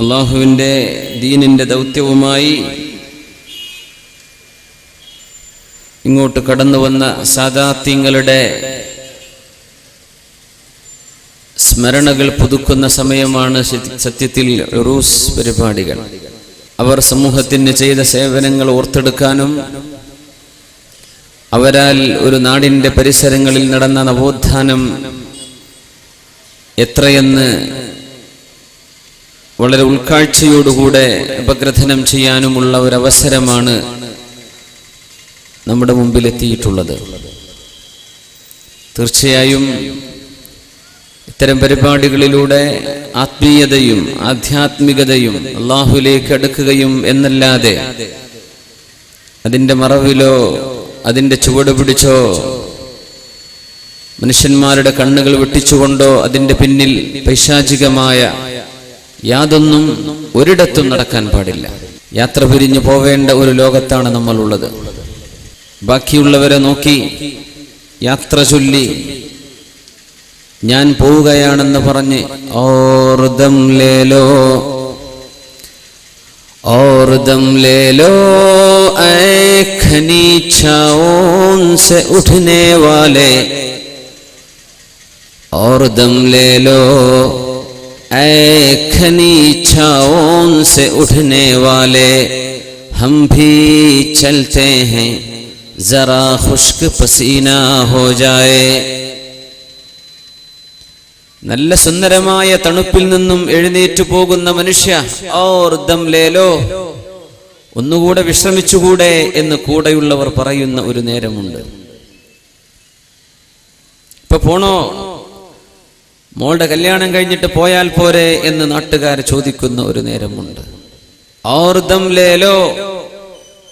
അള്ളാഹുവിന്റെ ദീനിന്റെ ദൗത്യവുമായി ഇങ്ങോട്ട് കടന്നു വന്ന സാദാത്യങ്ങളുടെ സ്മരണകൾ പുതുക്കുന്ന സമയമാണ് സത്യത്തിൽ റൂസ് പരിപാടികൾ. അവർ സമൂഹത്തിന് ചെയ്ത സേവനങ്ങൾ ഓർത്തെടുക്കാനും അവരാൽ ഒരു നാടിന്റെ പരിസരങ്ങളിൽ നടന്ന നവോത്ഥാനം എത്രയെന്ന് വളരെ ഉൾക്കാഴ്ചയോടുകൂടെ അപഗ്രഥനം ചെയ്യാനുമുള്ള ഒരു അവസരമാണ് നമ്മുടെ മുമ്പിലെത്തിയിട്ടുള്ളത്. തീർച്ചയായും ഇത്തരം പരിപാടികളിലൂടെ ആത്മീയതയും ആധ്യാത്മികതയും അള്ളാഹുലേക്ക് അടുക്കുകയും എന്നല്ലാതെ അതിന്റെ മറവിലോ അതിന്റെ ചുവട് പിടിച്ചോ മനുഷ്യന്മാരുടെ കണ്ണുകൾ വെട്ടിച്ചുകൊണ്ടോ അതിന്റെ പിന്നിൽ പൈശാചികമായ യാതൊന്നും ഒരിടത്തും നടക്കാൻ പാടില്ല. യാത്ര പിരിഞ്ഞു പോവേണ്ട ഒരു ലോകത്താണ് നമ്മളുള്ളത്. ബാക്കിയുള്ളവരെ നോക്കി യാത്ര ചൊല്ലി ഞാൻ പോവുകയാണെന്ന് പറഞ്ഞ് ഓർദം ലേലോ ഓർദം ലേലോ ഖനീച്ചാവോൻസെ വാലേ ഓർദം ലേലോ से उठने वाले और दम ले लो ऐ खनी छाओं से उठने वाले हम भी चलते हैं जरा खुश्क पसीना हो जाए നല്ല സുന്ദരമായ തണുപ്പിൽ നിന്നും എഴുന്നേറ്റു പോകുന്ന മനുഷ്യ ഓർ ദം ലേലോ ഒന്നുകൂടെ വിശ്രമിച്ചുകൂടെ എന്ന് കൂടെയുള്ളവർ പറയുന്ന ഒരു നേരമുണ്ട് ഇപ്പൊ പോണോ മോളുടെ കല്യാണം കഴിഞ്ഞിട്ട് പോയാൽ പോരെ എന്ന് നാട്ടുകാർ ചോദിക്കുന്ന ഒരു നേരമുണ്ട്. ഔർദം ലേലോ.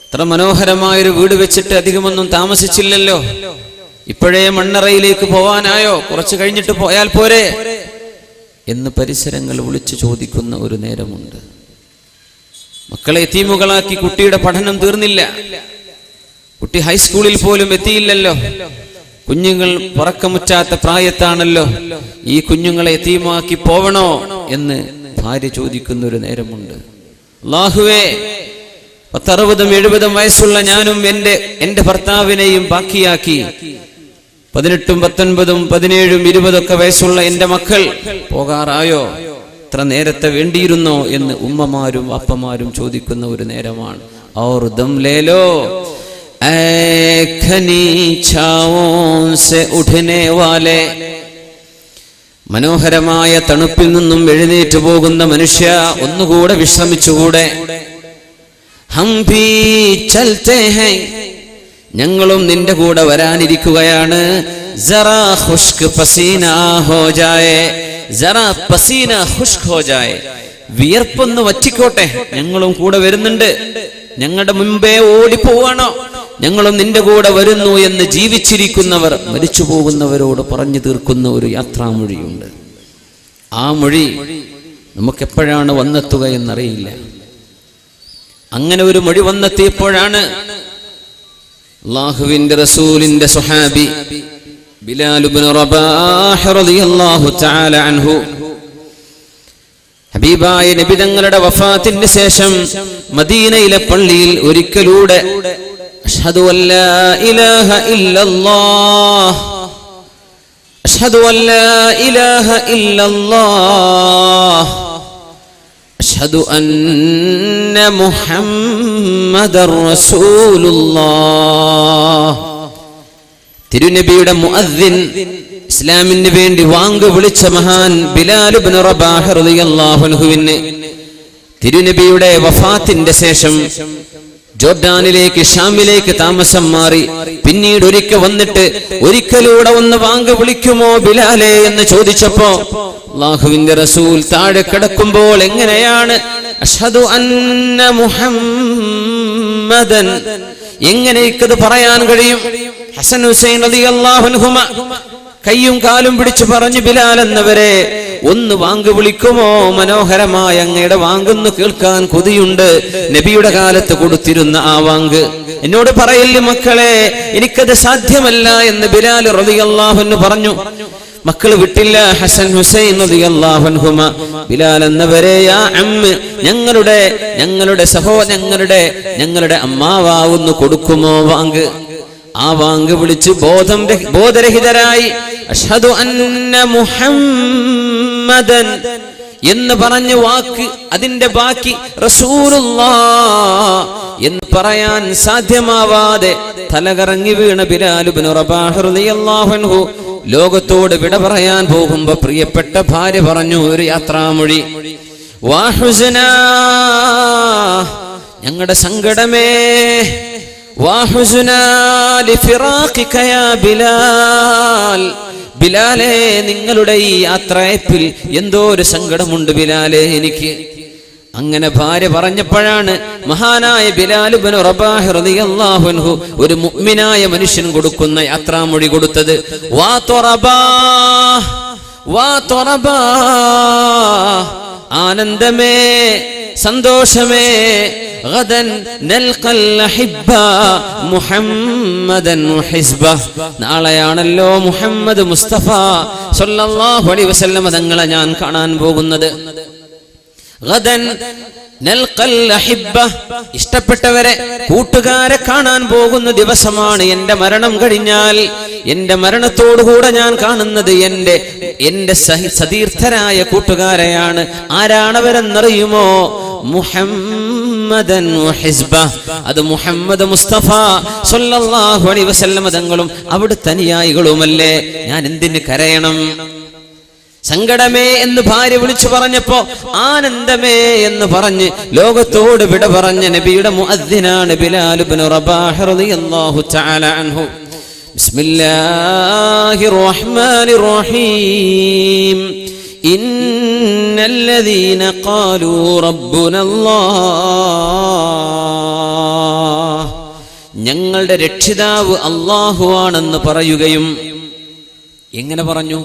ഇത്ര മനോഹരമായൊരു വീട് വെച്ചിട്ട് അധികമൊന്നും താമസിച്ചില്ലല്ലോ. ഇപ്പോഴേ മണ്ണറയിലേക്ക് പോവാനായോ? കുറച്ച് കഴിഞ്ഞിട്ട് പോയാൽ പോരെ എന്ന് പരിസരങ്ങൾ വിളിച്ചു ചോദിക്കുന്ന ഒരു നേരമുണ്ട്. മക്കളെ തീമുകളാക്കി കുട്ടിയുടെ പഠനം തീർന്നില്ല. കുട്ടി ഹൈസ്കൂളിൽ പോലും എത്തിയില്ലല്ലോ. കുഞ്ഞുങ്ങൾ പുറക്കമുറ്റാത്ത പ്രായത്താണല്ലോ. ഈ കുഞ്ഞുങ്ങളെ തീമാക്കി പോവണോ എന്ന് ഭാര്യ ചോദിക്കുന്ന ഒരു നേരമുണ്ട്. അള്ളാഹുവേ പത്തറുപതും എഴുപതും വയസ്സുള്ള ഞാനും എന്റെ എന്റെ ഭർത്താവിനെയും ബാക്കിയാക്കി. പതിനെട്ടും പത്തൊൻപതും പതിനേഴും ഇരുപതൊക്കെ വയസ്സുള്ള എന്റെ മക്കൾ പോകാറായോ? ഇത്ര നേരത്തെ വേണ്ടിയിരുന്നോ എന്ന് ഉമ്മമാരും അപ്പമാരും ചോദിക്കുന്ന ഒരു നേരമാണ്. ഔർ ദം ലേലോ ऐ घनी छाओं से उठने वाले മനോഹരമായ തണുപ്പിൽ നിന്നും എഴുന്നേറ്റ് പോകുന്ന മനുഷ്യ ഒന്നുകൂടെ വിശ്രമിച്ചുകൂടെ ഹം ഭീ ചൽത്തെ ഹൈ ഞങ്ങളും നിന്റെ കൂടെ വരാനിരിക്കുകയാണ് ജറാ ഖുഷ്ക് പസീന ഹോ ജായേ ജറാ പസീന ഖുഷ്ക് ഹോ ജായേ വിയർപ്പൊന്ന് വറ്റിക്കോട്ടെ ഞങ്ങളും കൂടെ വരുന്നുണ്ട് ഞങ്ങളുടെ മുമ്പേ ഓടിപ്പോവാണോ ഞങ്ങളും നിന്റെ കൂടെ വരുന്നു എന്ന് ജീവിച്ചിരിക്കുന്നവർ മരിച്ചു പോകുന്നവരോട് പറഞ്ഞു തീർക്കുന്ന ഒരു യാത്രാമൊഴിയുണ്ട്. ആ മൊഴി നമുക്കെപ്പോഴാണ് വന്നെത്തുക എന്നറിയില്ല. അങ്ങനെ ഒരു മൊഴി വന്നെത്തിയപ്പോഴാണ് അള്ളാഹുവിന്റെ റസൂലിന്റെ സുഹാബി ഹബീബായ നബിതങ്ങളുടെ വഫാത്തിന് ശേഷം മദീനയിലെ പള്ളിയിൽ ഒരിക്കലൂടെ അഷ്ഹദു അല്ലാ ഇലാഹ ഇല്ലല്ലാഹ് അഷ്ഹദു അല്ലാ ഇലാഹ ഇല്ലല്ലാഹ് അഷ്ഹദു അന്ന മുഹമ്മദ റസൂലുള്ളാഹ് തിരുനബിയുടെ മുഅദ്ദിൻ ഇസ്ലാമിന് വേണ്ടി വാങ്ക് വിളിച്ച മഹാൻ ബിലാൽ ഇബ്നു റബാഹ് റളിയല്ലാഹു അൻഹുവിന് തിരുനബിയുടെ വഫാത്തിന്റെ ശേഷം ജോർഡാനിലേക്ക് ഷാമിലേക്ക് താമസം മാറി. പിന്നീട് ഒരിക്കൽ വന്നിട്ട് ഒരിക്കലൂടെ ഒന്ന് വാങ്ക് വിളിക്കുമോ ബിലാലെ എന്ന് ചോദിച്ചപ്പോ അള്ളാഹുവിന്റെ റസൂൽ താഴെ കിടക്കുമ്പോൾ എങ്ങനെയാണ്? അഷ്ഹദു അന്ന മുഹമ്മദൻ. പറയാൻ കഴിയും? ഹസൻ ഹുസൈൻ അലി അള്ളാഹുഹുമ കയ്യും കാലും പിടിച്ചു പറഞ്ഞു ബിലാൽ എന്നവരെ ഒന്ന് വാങ്ക് വിളിക്കുമോ? മനോഹരമായ അങ്ങയുടെ വാങ്ങുന്നു കേൾക്കാൻ കൊതിയുണ്ട്. നബിയുടെ കാലത്ത് കൊടുത്തിരുന്ന ആ വാങ്ക് എന്നോട് പറയല്ലേ മക്കളെ എനിക്കത് സാധ്യമല്ല എന്ന് ബിലാൽ റളിയല്ലാഹു അൻഹു പറഞ്ഞു. മക്കൾ വിട്ടില്ല ഹസൻ ഹുസൈൻ റളിയല്ലാഹു അൻഹുമ. ബിലാൽ എന്നവരെ യാ അമ്മ ഞങ്ങളുടെ ഞങ്ങളുടെ സഹോ ഞങ്ങളുടെ ഞങ്ങളുടെ അമ്മാവാവുന്നു കൊടുക്കുമോ വാങ്ക് ആ വാങ്ക് വിളിച്ച് ബോധം ബോധരഹിതരായി. അഷ്ഹദു അന്ന മുഹമ്മദൻ എന്ന് പറഞ്ഞ വാക്ക് അതിന്റെ ബാക്കി എന്ന് പറയാൻ സാധ്യമാവാതെ തലകറങ്ങി വീണ ബിലാലുബിന് റബാഹു ലോകത്തോട് വിട പറയാൻ പോകുമ്പോ പ്രിയപ്പെട്ട ഭാര്യ പറഞ്ഞു ഒരു യാത്രാമൊഴി. വാഹുസന ഞങ്ങളുടെ സങ്കടമേ. വാഹുസുനാ ബിലാൽ. ബിലാലെ നിങ്ങളുടെ ഈ യാത്രയപ്പിൽ എന്തോ ഒരു സങ്കടമുണ്ട് ബിലാലെ എനിക്ക്. അങ്ങനെ ഭാര്യ പറഞ്ഞപ്പോഴാണ് മഹാനായ അൻഹു ഒരു മുഗ്മിനായ മനുഷ്യൻ കൊടുക്കുന്ന യാത്രാമൊഴി കൊടുത്തത്. വാ തൊറബാ വാ തൊറബാ ആനന്ദമേ സന്തോഷമേ നാളെയാണല്ലോ മുഹമ്മദ് മുസ്തഫ. സൊല്ലാഹു അലൈ വസല്ലമ തങ്ങളെ ഞാൻ കാണാൻ പോകുന്നത്. ഇഷ്ടപ്പെട്ടവരെ കൂട്ടുകാരെ കാണാൻ പോകുന്ന ദിവസമാണ് എന്റെ മരണം കഴിഞ്ഞാൽ. എന്റെ മരണത്തോടുകൂടെ ഞാൻ കാണുന്നത് എന്റെ എന്റെ സതീർത്ഥരായ കൂട്ടുകാരെയാണ്. ആരാണവരെന്നറിയുമോ? മുഹമ്മ മുഹമ്മദൻ വഹിസ്ബ. അത് മുഹമ്മദ് മുസ്തഫ സല്ലല്ലാഹു അലൈഹി വസല്ലം തങ്ങളും അവിടുത്തെ തനിയായികളുമല്ലേ? ഞാൻ എന്തിന് കരയണം? സങ്കടമേ എന്ന് ഭാര്യ വിളിച്ചു പറഞ്ഞപ്പോ ആനന്ദമേ എന്ന് പറഞ്ഞ് ലോകത്തോട് വിട പറഞ്ഞ നബിയുടെ മുഅദ്ദിനാണ് ബിലാൽ ഇബ്നു റബാഹ് റളിയല്ലാഹു തആല അൻഹു. ബിസ്മില്ലാഹിർ റഹ്മാനിർ റഹീം. إن الذين قالوا ربنا الله ഞങ്ങളുടെ രക്ഷിതാവ് അള്ളാഹുവാണെന്ന് പറയുകയും എങ്ങനെ പറഞ്ഞു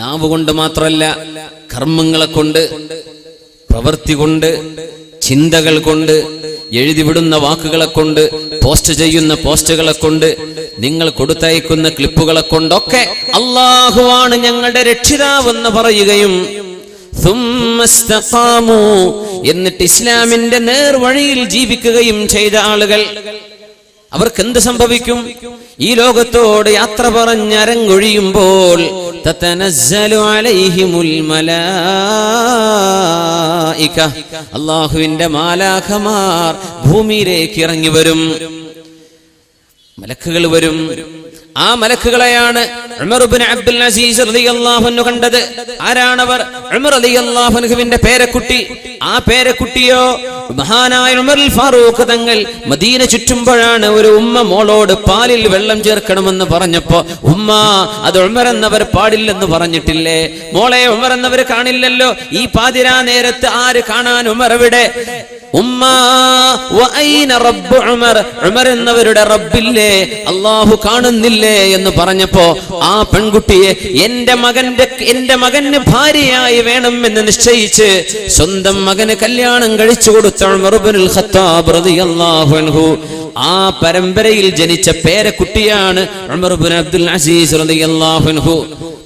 നാവ് കൊണ്ട് മാത്രമല്ല കർമ്മങ്ങളെ കൊണ്ട് പ്രവൃത്തി കൊണ്ട് ചിന്തകൾ കൊണ്ട് എഴുതിവിടുന്ന വാക്കുകളെ കൊണ്ട് പോസ്റ്റ് ചെയ്യുന്ന പോസ്റ്റുകളെ കൊണ്ട് നിങ്ങൾ കൊടുത്തയക്കുന്ന ക്ലിപ്പുകളെ കൊണ്ടൊക്കെ അള്ളാഹുവാണ് ഞങ്ങളുടെ രക്ഷിതാവെന്ന് പറയുകയും എന്നിട്ട് ഇസ്ലാമിന്റെ നേർവഴിയിൽ ജീവിക്കുകയും ചെയ്ത ആളുകൾ. അവർക്ക് എന്ത് സംഭവിക്കും? ഈ ലോകത്തോട് യാത്ര പറഞ്ഞ് അരങ്ങൊഴിയുമ്പോൾ അള്ളാഹുവിന്റെ മാലാഖമാർ ഭൂമിയിലേക്ക് ഇറങ്ങി വരും. മലക്കുകൾ വരും. ആ മലക്കുകളെയാണ് അബ്ദുൽ അസീസ് കണ്ടത്. ആരാണവർ? പേരക്കുട്ടി. ആ പേരക്കുട്ടിയോ മഹാനായ ഉമർ ഫാറൂഖ് തങ്ങൾ മദീന ചുറ്റുമ്പോഴാണ് ഒരു ഉമ്മ മോളോട് പാലിൽ വെള്ളം ചേർക്കണമെന്ന് പറഞ്ഞപ്പോ ഉമ്മ അത് ഉമർ എന്നവർ പാടില്ലെന്ന് പറഞ്ഞിട്ടില്ലേ? മോളെ ഉമർ എന്നവർ കാണില്ലല്ലോ. ഈ പാതിരാ നേരത്ത് ആര് കാണാൻ ഉമർ. ഇവിടെ എന്നവരുടെ റബ്ബില്ലേ അള്ളാഹു കാണുന്നില്ലേ? എന്ന് പറഞ്ഞപ്പോ ആ പെൺകുട്ടിയെ എന്റെ മകന്റെ എന്റെ മകന് ഭാര്യയായി വേണം എന്ന് നിശ്ചയിച്ച് സ്വന്തം മകന് കല്യാണം കഴിച്ചു കൊടുത്ത. അൻഹു. ആ പരമ്പരയിൽ ജനിച്ച പേരക്കുട്ടിയാണ് അബ്ദുൽ അസീസ് റളിയല്ലാഹു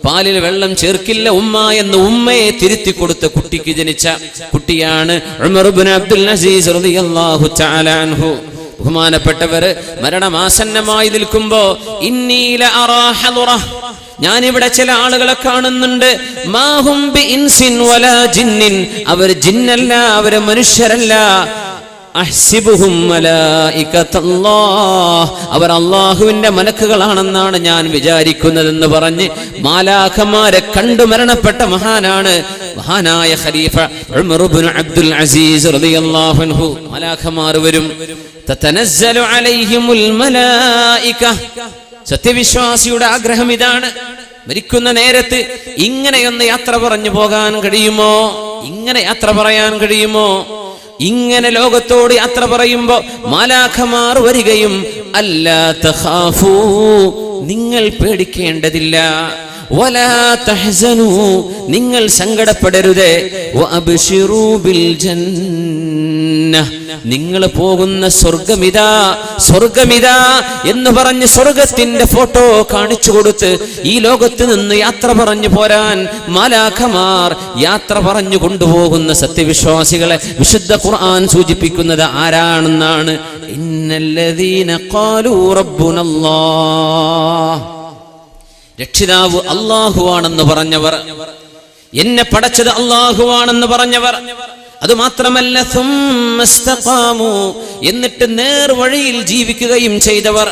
പാലിൽ വെള്ളം ചേർക്കില്ല ഉമ്മ എന്ന് ഉമ്മയെ തിരുത്തി കൊടുത്ത കുട്ടിക്ക് ജനിച്ച കുട്ടിയാണ് അബ്ദുൽ അസീസ് റളിയല്ലാഹു തആല അൻഹു. ബഹുമാനപ്പെട്ടവര് മരണമാസന്നമായി നിൽക്കുമ്പോ ഇന്നീല അറാഹലുറ ഞാനിവിടെ ചില ആളുകളെ കാണുന്നുണ്ട്. ബി ഇൻസിൻ വലാ ജിന്നിൻ. അവർ ജിന്നല്ല അവർ മനുഷ്യരല്ല. അവർ അള്ളാഹുവിന്റെ മലക്കുകളാണെന്നാണ് ഞാൻ വിചാരിക്കുന്നതെന്ന് പറഞ്ഞ് മാലാഖമാരെ കണ്ടു മരണപ്പെട്ട മഹാനാണ് മഹാനായ ഖലീഫ അബ്ദുൽ അസീസ് മാലാഖമാർ വരും. മലായിക. സത്യവിശ്വാസിയുടെ ആഗ്രഹം ഇതാണ്. മരിക്കുന്ന നേരത്ത് ഇങ്ങനെയൊന്ന് യാത്ര പറഞ്ഞു പോകാൻ കഴിയുമോ? ഇങ്ങനെ യാത്ര പറയാൻ കഴിയുമോ? ഇങ്ങനെ ലോകത്തോട് യാത്ര പറയുമ്പോ മാലാഖമാർ വരികയും അല്ലാത്ത നിങ്ങൾ പേടിക്കേണ്ടതില്ല. നിങ്ങൾ സങ്കടപ്പെടരുത്. നിങ്ങൾ പോകുന്ന സ്വർഗമിതാ സ്വർഗമിതാ എന്ന് പറഞ്ഞ് സ്വർഗത്തിന്റെ ഫോട്ടോ കാണിച്ചു കൊടുത്ത് ഈ ലോകത്ത് നിന്ന് യാത്ര പറഞ്ഞു പോരാൻ മാലാഖമാർ യാത്ര പറഞ്ഞു കൊണ്ടുപോകുന്ന സത്യവിശ്വാസികളെ വിശുദ്ധ ഖുർആൻ സൂചിപ്പിക്കുന്നത് ആരാണെന്നാണ്? ഇന്നല്ലദീന ഖാലൂ റബ്ബുനല്ലാഹ്. രക്ഷിതാവ് അള്ളാഹുവാണെന്ന് പറഞ്ഞവർ എന്നെ പടച്ചത് അള്ളാഹുവാണെന്ന് പറഞ്ഞവർ. അത് മാത്രമല്ല എന്നിട്ട് നേർവഴിയിൽ ജീവിക്കുകയും ചെയ്തവർ.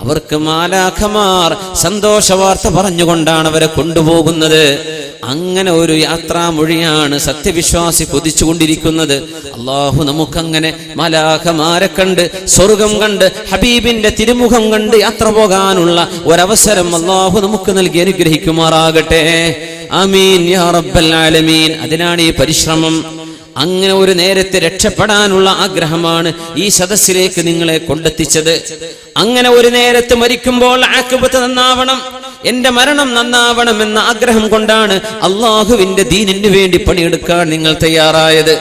അവർക്ക് മാലാഖമാർ സന്തോഷവാർത്ത പറഞ്ഞുകൊണ്ടാണ് അവരെ കൊണ്ടുപോകുന്നത്. അങ്ങനെ ഒരു യാത്രാമൊഴിയാണ് സത്യവിശ്വാസി കൊതിച്ചുകൊണ്ടിരിക്കുന്നത് അള്ളാഹു നമുക്കങ്ങനെ മലാഖമാരെ കണ്ട് സ്വർഗം കണ്ട് ഹബീബിന്റെ തിരുമുഖം കണ്ട് യാത്ര പോകാനുള്ള ഒരവസരം അള്ളാഹു നമുക്ക് നൽകി അനുഗ്രഹിക്കുമാറാകട്ടെ. ആമീൻ യാ റബ്ബൽ ആലമീൻ. അതിനാണ് ഈ പരിശ്രമം. അങ്ങനെ ഒരു നേരത്തെ രക്ഷപ്പെടാനുള്ള ആഗ്രഹമാണ് ഈ സദസ്സിലേക്ക് നിങ്ങളെ കൊണ്ടെത്തിച്ചത്. അങ്ങനെ ഒരു നേരത്തെ മരിക്കുമ്പോൾ ആക്കുപത്ത് നന്നാവണം. എന്റെ മരണം നന്നാവണമെന്ന ആഗ്രഹം കൊണ്ടാണ് അള്ളാഹുവിന്റെ ദീനിന് വേണ്ടി പണിയെടുക്കാൻ നിങ്ങൾ തയ്യാറായത്.